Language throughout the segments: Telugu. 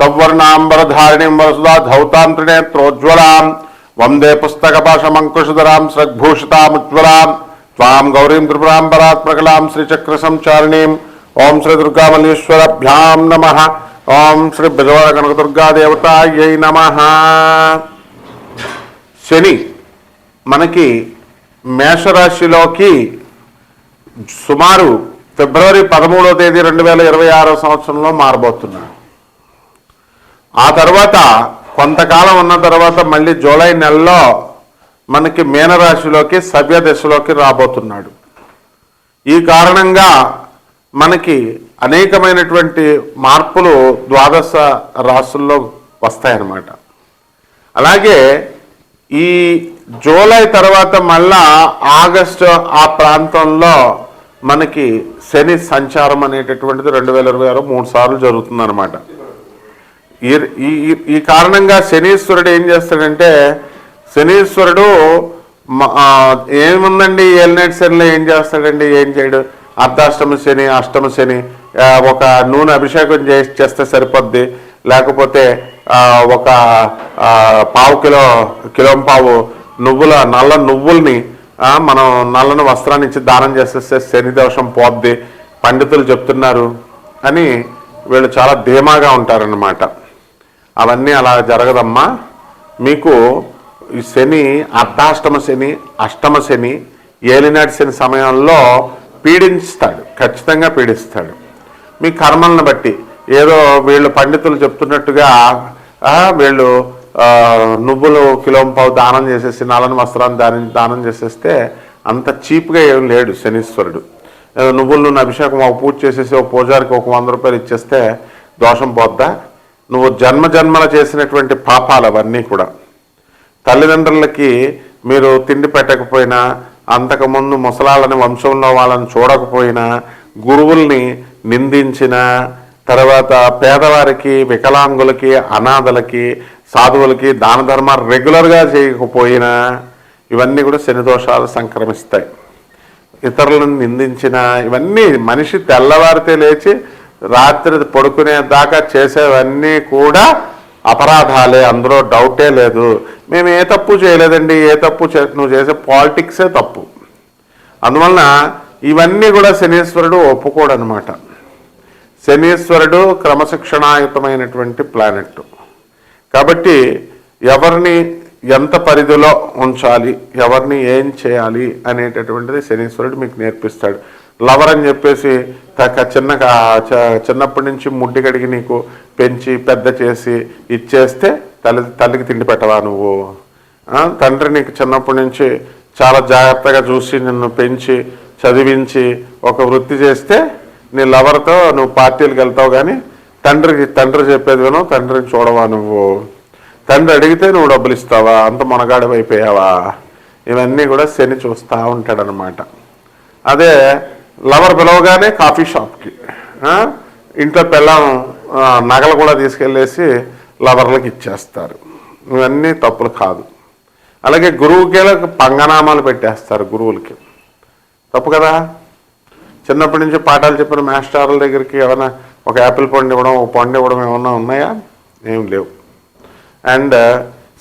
సౌవర్ణాంబరధారిణీం వరసుదా ధౌతాం త్రినేత్రోజ్వలాం. వందే పుస్తకపాశమంకుశధరాం సద్భూషితాముజ్వలాం త్వాం గౌరీం త్రిపురాం పరాత్మకలాం శ్రీచక్ర సంచారిణీం ఓం శ్రీ దుర్గామల్లేశ్వరభ్యాం నమ. ఓం శ్రీ బిజవాడ కనకదుర్గాదేవతాయై నమ. శని మనకి మేషరాశిలోకి సుమారు ఫిబ్రవరి పదమూడో తేదీ రెండు వేల ఇరవై ఆరో సంవత్సరంలో మారబోతున్నాడు. ఆ తర్వాత కొంతకాలం ఉన్న తర్వాత మళ్ళీ జూలై నెలలో మనకి మీనరాశిలోకి సవ్య దశలోకి రాబోతున్నాడు. ఈ కారణంగా మనకి అనేకమైనటువంటి మార్పులు ద్వాదశ రాశుల్లో వస్తాయన్నమాట. అలాగే ఈ జూలై తర్వాత మళ్ళా ఆగస్టు ఆ ప్రాంతంలో మనకి శని సంచారం అనేటటువంటిది రెండు వేల ఇరవై ఆరు మూడు సార్లు జరుగుతుందన్నమాట. ఈ ఈ- కారణంగా శనీశ్వరుడు ఏం చేస్తాడంటే శనీశ్వరుడు ఏముందండి ఏలినైట్ శనిలో ఏం చేస్తాడండి? ఏం చేయడు? అర్ధాష్టమ శని అష్టమ శని ఒక నూనె అభిషేకం చే- చేస్తే సరిపోద్ది. లేకపోతే ఒక పావు కిలో కిలో పావు నువ్వుల నల్ల నువ్వుల్ని మనం నల్లని వస్త్రాన్ని ఇచ్చి దానం చేసేస్తే శని దోషం పోద్ది. పండితులు చెప్తున్నారు అని వీళ్ళు చాలా ధీమాగా ఉంటారన్నమాట. అవన్నీ అలా జరగదమ్మా. మీకు ఈ శని అర్ధాష్టమ శని అష్టమ శని ఏలినాటి శని సమయంలో పీడించుతాడు. ఖచ్చితంగా పీడిస్తాడు. మీ కర్మలను బట్టి ఏదో వీళ్ళు పండితులు చెప్తున్నట్టుగా వీళ్ళు నువ్వులు కిలో పావు దానం చేసేసి నలని వస్త్రాన్ని దానం దానం చేసేస్తే అంత చీప్గా ఏం లేడు శనీశ్వరుడు. నువ్వులు నువ్వు అభిషేకం ఒక పూజ చేసేసి ఒక పూజారికి ఒక వంద రూపాయలు ఇచ్చేస్తే దోషం పోద్దా? నువ్వు జన్మ జన్మల చేసినటువంటి పాపాలు అవన్నీ కూడా. తల్లిదండ్రులకి మీరు తిండి పెట్టకపోయినా అంతకుముందు ముసలాళ్ళని వంశంలో వాళ్ళని చూడకపోయినా గురువుల్ని నిందించిన తర్వాత పేదవారికి వికలాంగులకి అనాథలకి సాధువులకి దాన ధర్మాలు రెగ్యులర్గా చేయకపోయినా ఇవన్నీ కూడా శని దోషాలు సంక్రమిస్తాయి. ఇతరులను నిందించిన ఇవన్నీ మనిషి తెల్లవారితే లేచి రాత్రి పడుకునే దాకా చేసేవన్నీ కూడా అపరాధాలే. అందులో డౌటే లేదు. మేము ఏ తప్పు చేయలేదండి. ఏ తప్పు చే నువ్వు చేసే పాలిటిక్సే తప్పు. అందువలన ఇవన్నీ కూడా శనీశ్వరుడు ఒప్పుకోడనమాట శనీశ్వరుడు క్రమశిక్షణాయుతమైనటువంటి ప్లానెట్ కాబట్టి ఎవరిని ఎంత పరిధిలో ఉంచాలి ఎవరిని ఏం చేయాలి అనేటటువంటిది శనీశ్వరుడు మీకు నేర్పిస్తాడు. లవర్ అని చెప్పేసి తక చిన్న చిన్నప్పటి నుంచి ముడ్డి కడిగి నీకు పెంచి పెద్ద చేసి ఇచ్చేస్తే తల్లి తల్లికి తిండి పెట్టవా నువ్వు? తండ్రి నీకు చిన్నప్పటి నుంచి చాలా జాగ్రత్తగా చూసి నిన్ను పెంచి చదివించి ఒక వృత్తి చేస్తే నీ లవర్తో నువ్వు పార్టీలకు వెళ్తావు కానీ తండ్రికి తండ్రి చెప్పేది వినో తండ్రిని చూడవా నువ్వు? తండ్రి అడిగితే నువ్వు డబ్బులు ఇస్తావా? అంత మునగాడివైపోయావా ఇవన్నీ కూడా శని చూస్తూ ఉంటాడనమాట అదే లవర్ పిలవగానే కాఫీ షాప్కి ఇంట్లో పిల్లం నగలు కూడా తీసుకెళ్ళేసి లవర్లకు ఇచ్చేస్తారు. ఇవన్నీ తప్పులు కాదు. అలాగే గురువుకి పంగనామాలు పెట్టేస్తారు గురువులకి. తప్పు కదా? చిన్నప్పటి నుంచి పాఠాలు చెప్పిన మాస్టర్ల దగ్గరికి ఏమైనా ఒక యాపిల్ పండు ఇవ్వడం ఒక పండు ఇవ్వడం ఏమన్నా ఉన్నాయా? ఏం లేవు. అండ్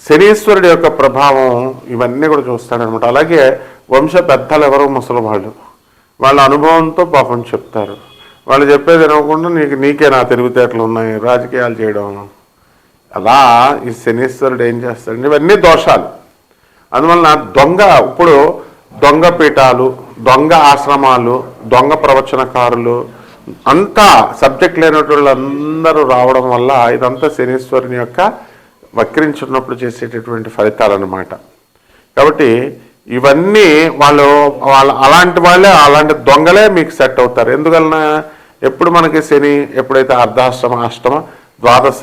శనీశ్వరుడి యొక్క ప్రభావం ఇవన్నీ కూడా చూస్తాడనమాట అలాగే వంశ పెద్దలు ఎవరు ముసలి వాళ్ళు వాళ్ళ అనుభవంతో పాపం చెప్తారు. వాళ్ళు చెప్పేది వినకుండా నీకు నీకే నా తెలివితేటలు ఉన్నాయి రాజకీయాలు చేయడం. అలా ఈ శనీశ్వరుడు ఏం చేస్తాడు ఇవన్నీ దోషాలు. అందువలన దొంగ ఇప్పుడు దొంగ పీఠాలు దొంగ ఆశ్రమాలు దొంగ ప్రవచనకారులు అంతా సబ్జెక్ట్ లేనటువంటి అందరూ రావడం వల్ల ఇదంతా శనీశ్వరుని యొక్క వక్రించున్నప్పుడు చేసేటటువంటి ఫలితాలు అన్నమాట కాబట్టి ఇవన్నీ వాళ్ళు వాళ్ళ అలాంటి వాళ్ళే అలాంటి దొంగలే మీకు సెట్ అవుతారు. ఎందువలన ఎప్పుడు మనకి శని ఎప్పుడైతే అర్ధాష్టమ అష్టమ ద్వాదశ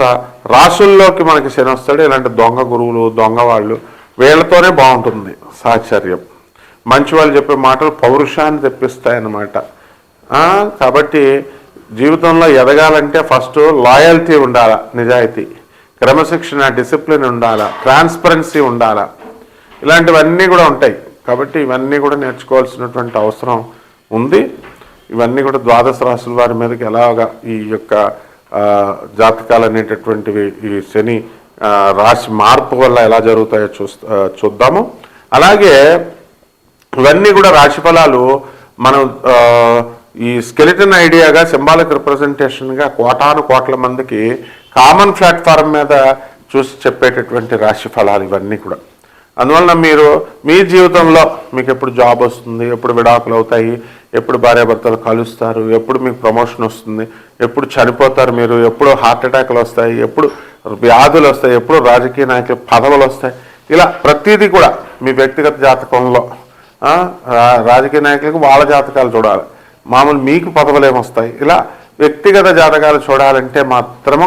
రాశుల్లోకి మనకి శని వస్తాడు ఇలాంటి దొంగ గురువులు దొంగ వాళ్ళు వీళ్ళతోనే బాగుంటుంది సాహచర్యం మంచి వాళ్ళు చెప్పే మాటలు పౌరుషాన్ని తెప్పిస్తాయన్నమాట. కాబట్టి జీవితంలో ఎదగాలంటే ఫస్ట్ లాయల్టీ ఉండాలా నిజాయితీ. క్రమశిక్షణ డిసిప్లిన్ ఉండాలా ట్రాన్స్పరెన్సీ ఉండాలా. ఇలాంటివన్నీ కూడా ఉంటాయి. కాబట్టి ఇవన్నీ కూడా నేర్చుకోవాల్సినటువంటి అవసరం ఉంది. ఇవన్నీ కూడా ద్వాదశ రాశుల వారి మీదకి ఎలాగా ఈ యొక్క జాతకాలు అనేటటువంటివి ఈ శని రాశి మార్పు వల్ల ఎలా జరుగుతాయో చూస్తా చూద్దాము. అలాగే ఇవన్నీ కూడా రాశి ఫలాలు మనం ఈ స్కెలిటన్ ఐడియాగా సింబాలిక్ రిప్రజెంటేషన్గా కోటాను కోట్ల మందికి కామన్ ప్లాట్ఫారం మీద చూసి చెప్పేటటువంటి రాశి ఫలాలు ఇవన్నీ కూడా. అందువలన మీరు మీ జీవితంలో మీకు ఎప్పుడు జాబ్ వస్తుంది ఎప్పుడు విడాకులు అవుతాయి ఎప్పుడు భార్యాభర్తలు కలుస్తారు ఎప్పుడు మీకు ప్రమోషన్ వస్తుంది ఎప్పుడు చనిపోతారు మీరు ఎప్పుడు హార్ట్ అటాక్లు వస్తాయి ఎప్పుడు వ్యాధులు వస్తాయి ఎప్పుడు రాజకీయ నాయకులు పదవులు వస్తాయి. ఇలా ప్రతిదీ కూడా మీ వ్యక్తిగత జాతకంలో రా- రాజకీయ నాయకులకు వాళ్ళ జాతకాలు చూడాలి. మామూలు మీకు పదవులు ఏమొస్తాయి ఇలా వ్యక్తిగత జాతకాలు చూడాలంటే మాత్రము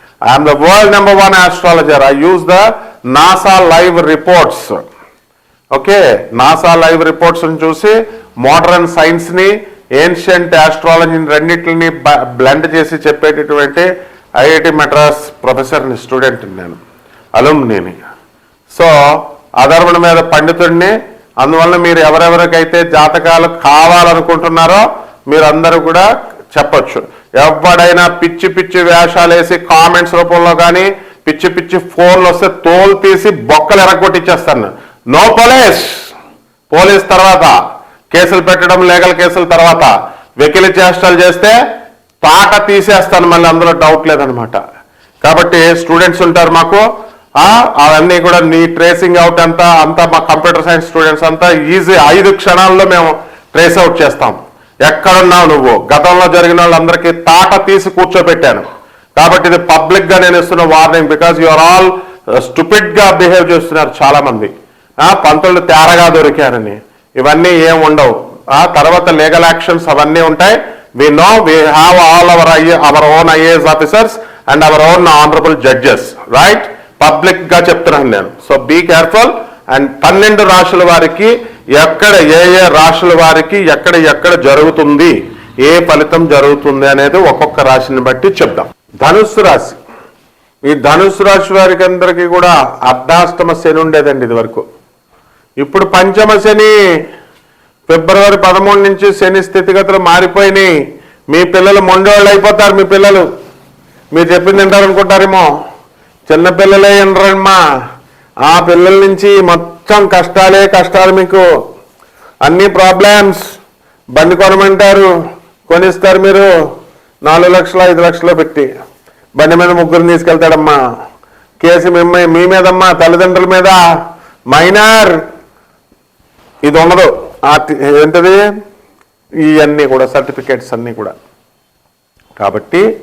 Am the world number one astrologer I use the NASA live reports okay NASA live రిపోర్ట్స్ని చూసి మోడర్న్ సైన్స్ని ఏన్షియంట్ ఆస్ట్రాలజీని రెండింటిని బ్లెండ్ చేసి చెప్పేటటువంటి ఐఐటి మెడ్రాస్ ప్రొఫెసర్ని స్టూడెంట్ని నేను. అలుమ్నీని. సో అధర్వణ మీద పండితుడిని అందువల్ల మీరు ఎవరెవరికైతే జాతకాలు కావాలనుకుంటున్నారో మీరందరూ కూడా చెప్పచ్చు. ఎవడైనా పిచ్చి పిచ్చి వేషాలు వేసి కామెంట్స్ రూపంలో కానీ పిచ్చి పిచ్చి ఫోన్లు వస్తే తోలు తీసి బొక్కలు ఎరగొట్టిచ్చేస్తాను. నో పోలీస్ పోలీస్ తర్వాత కేసులు పెట్టడం లీగల్ కేసుల తర్వాత వెకిలి చేష్టలు చేస్తే తాట తీసేస్తాను మళ్ళీ అందులో డౌట్ లేదనమాట. కాబట్టి స్టూడెంట్స్ ఉంటారు మాకు. అవన్నీ కూడా నీ ట్రేసింగ్ అవుట్ అంతా అంతా మా కంప్యూటర్ సైన్స్ స్టూడెంట్స్ అంతా ఈజీ ఐదు క్షణాల్లో మేము ట్రేస్ అవుట్ చేస్తాం. ఎక్కడున్నావు నువ్వు? గతంలో జరిగిన వాళ్ళందరికీ తాట తీసి కూర్చోబెట్టాను. కాబట్టి ఇది పబ్లిక్గా నేను ఇస్తున్న warning because you are all స్టూపిడ్గా behave చేస్తున్నారు చాలా మంది పంతులు తేరగా దొరికారని. ఇవన్నీ ఏం ఉండవు. ఆ తర్వాత లీగల్ యాక్షన్స్ అవన్నీ ఉంటాయి. We know we have all our our own IAS officers and our own honourable judges right పబ్లిక్గా చెప్తున్నాను నేను. సో బీ కేర్ఫుల్ అండ్ పన్నెండు రాష్ట్రాల వారికి ఎక్కడ ఏ ఏ రాశుల వారికి ఎక్కడ ఎక్కడ జరుగుతుంది ఏ ఫలితం జరుగుతుంది అనేది ఒక్కొక్క రాశిని బట్టి చెప్దాం. ధనుస్సు రాశి. ఈ ధనుస్సు రాశి వారికి అందరికీ కూడా అర్ధాష్టమ శని ఉండేదండి ఇది వరకు ఇప్పుడు పంచమ శని ఫిబ్రవరి పదమూడు నుంచి శని స్థితిగతులు మారిపోయినాయి. మీ పిల్లలు మొండోళ్ళు అయిపోతారు మీ పిల్లలు. మీరు చెప్పింది వింటారు అనుకుంటారేమో చిన్న వినరమ్మా ఆ పిల్లల నుంచి మొత్తం కష్టాలే కష్టాలు మీకు. అన్ని ప్రాబ్లమ్స్ బండి కొనమంటారు. కొనిస్తారు మీరు. నాలుగు లక్షలు ఐదు లక్షలు పెట్టి. బండి మీద ముగ్గురు తీసుకెళ్తాడమ్మా. కేసు మిమ్మల్ని మీ మీదమ్మా తల్లిదండ్రుల మీద. మైనర్. ఇది ఉండదు. ఆర్టి ఏంటది? ఇవన్నీ కూడా సర్టిఫికేట్స్ అన్నీ కూడా. కాబట్టి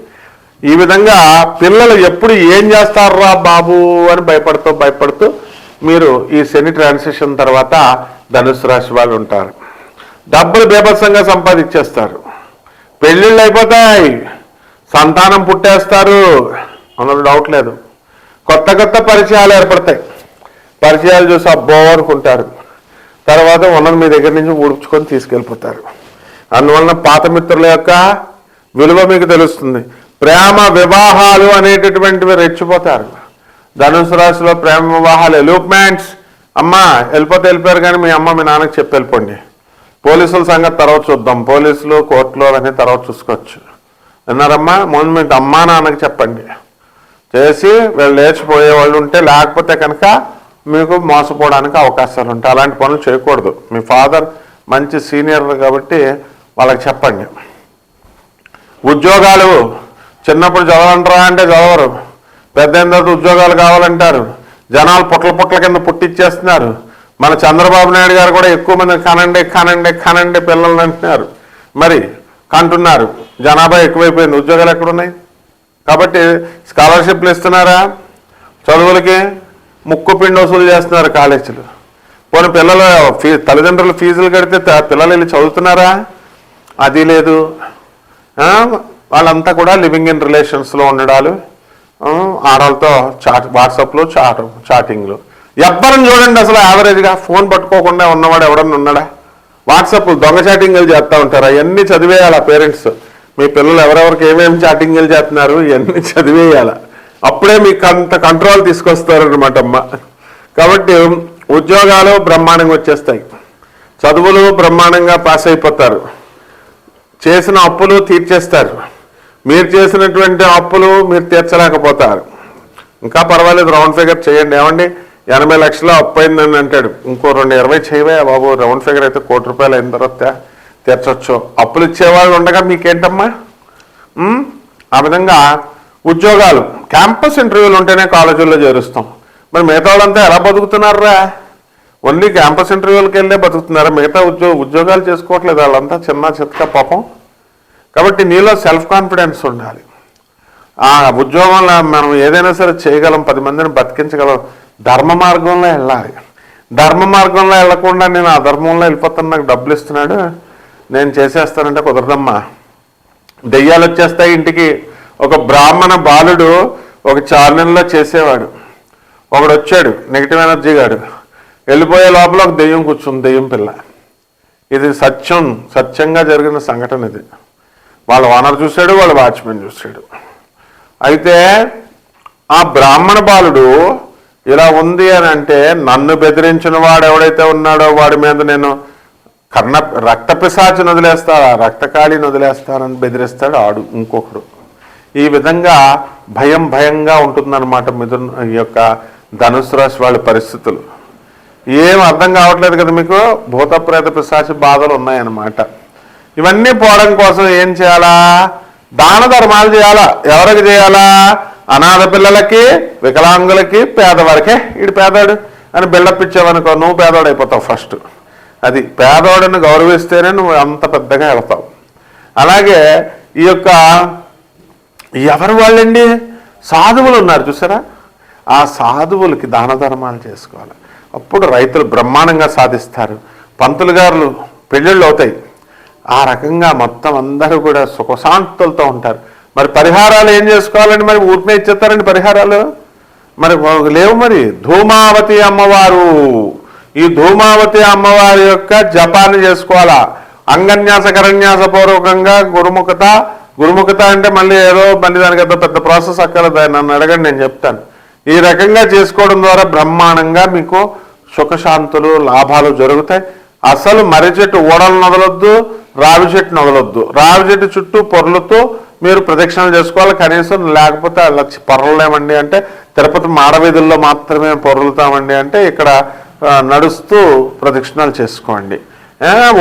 ఈ విధంగా పిల్లలు ఎప్పుడు ఏం చేస్తారా బాబు అని భయపడుతూ భయపడుతూ మీరు ఈ శని ట్రాన్సిషన్ తర్వాత ధనుసు రాశి వాళ్ళు ఉంటారు. డబ్బులు బీభత్సంగా సంపాదించేస్తారు. పెళ్ళిళ్ళు అయిపోతాయి. సంతానం పుట్టేస్తారు. అందులో డౌట్ లేదు. కొత్త కొత్త పరిచయాలు ఏర్పడతాయి. పరిచయాలు చూసి అబ్బో అనుకుంటారు. తర్వాత ఉన్నది మీ దగ్గర నుంచి ఊడ్చుకొని తీసుకెళ్ళిపోతారు. అందువలన పాత మిత్రుల యొక్క విలువ మీకు తెలుస్తుంది. ప్రేమ వివాహాలు అనేటటువంటివి రెచ్చిపోతారు. ధనుసు రాశిలో ప్రేమ వివాహాలు ఎలూప్మెంట్స్ అమ్మా వెళ్ళిపోతే వెళ్ళిపోయారు కానీ మీ అమ్మ మీ నాన్నకి చెప్పి వెళ్ళిపోండి. పోలీసుల సంగతి తర్వాత చూద్దాం. పోలీసులు కోర్టులు అవన్నీ తర్వాత చూసుకోవచ్చు. విన్నారమ్మా? ముందు మీ అమ్మా నాన్నకి చెప్పండి. చేసి వీళ్ళు లేచిపోయే వాళ్ళు ఉంటే లేకపోతే కనుక మీకు మోసపోవడానికి అవకాశాలు ఉంటాయి. అలాంటి పనులు చేయకూడదు. మీ ఫాదర్ మంచి సీనియర్ కాబట్టి వాళ్ళకి చెప్పండి. ఉద్యోగాలు చిన్నప్పుడు చదవంటారా అంటే చదవరు. పెద్ద తర్వాత ఉద్యోగాలు కావాలంటారు. జనాలు పుట్ల పుట్ల కింద పుట్టిచ్చేస్తున్నారు. మన చంద్రబాబు నాయుడు గారు కూడా ఎక్కువ మంది కనండి కనండి కనండి పిల్లల్ని అంటున్నారు. మరి కంటున్నారు. జనాభా ఎక్కువైపోయింది. ఉద్యోగాలు ఎక్కడున్నాయి? కాబట్టి స్కాలర్షిప్లు ఇస్తున్నారా? చదువులకి ముక్కు పిండి వసూలు చేస్తున్నారు కాలేజీలు. పోనీ పిల్లలు ఫీ తల్లిదండ్రులు ఫీజులు కడితే పిల్లలు వెళ్ళి చదువుతున్నారా? అది లేదు. వాళ్ళంతా కూడా లివింగ్ ఇన్ రిలేషన్స్లో ఉండడాలు. ఆ, ఆడవాళ్ళతో చాట్ వాట్సాప్లో చాట్ చాటింగ్లు. ఎవ్వరం చూడండి అసలు యావరేజ్గా. ఫోన్ పట్టుకోకుండా ఉన్నవాడు ఎవడన్నా ఉన్నాడా? వాట్సాప్ దొంగ చాటింగ్లు చేస్తూ ఉంటారు? అవన్నీ చదివేయాలా పేరెంట్స్? మీ పిల్లలు ఎవరెవరికి ఏమేమి చాటింగ్లు చేస్తున్నారు? ఇవన్నీ చదివేయాల? అప్పుడే మీకు అంత కంట్రోల్ తీసుకొస్తారనమాట అమ్మ. కాబట్టి ఉద్యోగాలు బ్రహ్మాండంగా వచ్చేస్తాయి. చదువులు బ్రహ్మాండంగా పాస్ అయిపోతారు. చేసిన అప్పులు తీర్చేస్తారు. మీరు చేసినటువంటి అప్పులు మీరు తీర్చలేకపోతారు. ఇంకా పర్వాలేదు రౌండ్ ఫిగర్ చేయండి. ఏమండి? ఎనభై లక్షలు అప్పు అయిందని అంటాడు. ఇంకో రెండు ఇరవై చేయవే బాబు. రౌండ్ ఫిగర్ అయితే కోటి రూపాయలు అయిన తర్వాత తీర్చొచ్చు. అప్పులు ఇచ్చేవాళ్ళు ఉండగా మీకేంటమ్మా? ఆ విధంగా ఉద్యోగాలు క్యాంపస్ ఇంటర్వ్యూలు ఉంటేనే కాలేజీల్లో చేరుస్తాం. మరి మిగతా వాళ్ళంతా ఎలా బతుకుతున్నారా ఓన్లీ క్యాంపస్ ఇంటర్వ్యూలకు వెళ్ళే బతుకుతున్నారా? మిగతా ఉద్యోగ ఉద్యోగాలు చేసుకోవట్లేదు వాళ్ళంతా. చిన్న చిత్త పాపం. కాబట్టి నీలో సెల్ఫ్ కాన్ఫిడెన్స్ ఉండాలి. ఆ ఉద్యోగంలో మనం ఏదైనా సరే చేయగలం పది మందిని బతికించగలం ధర్మ మార్గంలో వెళ్ళాలి. ధర్మ మార్గంలో వెళ్ళకుండా నేను ఆ ధర్మంలో వెళ్ళిపోతాను నాకు డబ్బులు ఇస్తున్నాడు నేను చేసేస్తానంటే కుదరదమ్మా. దెయ్యాలు వచ్చేస్తాయి ఇంటికి. ఒక బ్రాహ్మణ బాలుడు ఒక చార్నెల్లో చేసేవాడు. ఒకడు వచ్చాడు నెగిటివ్ ఎనర్జీ గాడు. వెళ్ళిపోయే లోపల ఒక దెయ్యం కూర్చుంది దెయ్యం పిల్ల. ఇది సత్యం సత్యంగా జరిగిన సంఘటన ఇది. వాళ్ళ ఓనర్ చూశాడు వాళ్ళ వాచ్మెన్ చూశాడు. అయితే ఆ బ్రాహ్మణ బాలుడు ఇలా ఉంది అని అంటే నన్ను బెదిరించిన వాడు ఎవడైతే ఉన్నాడో వాడి మీద నేను కర్ణ రక్త పిశాచిని వదిలేస్తాడా రక్తకాళిని వదిలేస్తానని బెదిరిస్తాడు ఆడు ఇంకొకడు. ఈ విధంగా భయం భయంగా ఉంటుందన్నమాట మిథున్ ఈ యొక్క ధనుసు రాశి వాళ్ళ పరిస్థితులు. ఏం అర్థం కావట్లేదు కదా మీకు? భూత ప్రేత పిశాచి బాధలు ఉన్నాయన్నమాట. ఇవన్నీ పోవడం కోసం ఏం చేయాలా? దాన ధర్మాలు చేయాలా? ఎవరికి చేయాలా? అనాథ పిల్లలకి వికలాంగులకి పేదవారికే ఈడు పేదవాడు అని బిల్డప్ ఇచ్చావనుకో నువ్వు పేదవాడు అయిపోతావు ఫస్ట్. అది పేదవాడిని గౌరవిస్తేనే నువ్వు అంత పెద్దగా వెళ్తావు అలాగే ఈ యొక్క ఎవరు వాళ్ళండి? సాధువులు ఉన్నారు చూసారా? ఆ సాధువులకి దాన ధర్మాలు చేసుకోవాలి. అప్పుడు రైతులు బ్రహ్మాండంగా సాధిస్తారు. పంతులు గారులు పెళ్ళిళ్ళు అవుతాయి. ఆ రకంగా మొత్తం అందరూ కూడా సుఖశాంతులతో ఉంటారు. మరి పరిహారాలు ఏం చేసుకోవాలండి? మరి ఊరినే ఇచ్చేస్తారండి పరిహారాలు? మరి లేవు మరి. ధూమావతి అమ్మవారు. ఈ ధూమావతి అమ్మవారి యొక్క జపాన్ని చేసుకోవాలా? అంగన్యాస కరన్యాస పూర్వకంగా గురుముఖత. గురుముఖత అంటే మళ్ళీ ఏదో మళ్ళీ దానికి ఏదో పెద్ద ప్రాసెస్ అక్కర్లేదు నన్ను అడగండి నేను చెప్తాను. ఈ రకంగా చేసుకోవడం ద్వారా బ్రహ్మాండంగా మీకు సుఖశాంతులు లాభాలు జరుగుతాయి. అసలు మర్రి చెట్టు ఓడలు నదలొద్దు రావి చెట్టు నదలొద్దు రావి చెట్టు చుట్టూ పొరలతో మీరు ప్రదక్షిణలు చేసుకోవాలి. కనీసం లేకపోతే అలా పొరలేమండి అంటే తిరుపతి మాడవీధుల్లో మాత్రమే పొరలుతామండి అంటే ఇక్కడ నడుస్తూ ప్రదక్షిణలు చేసుకోండి.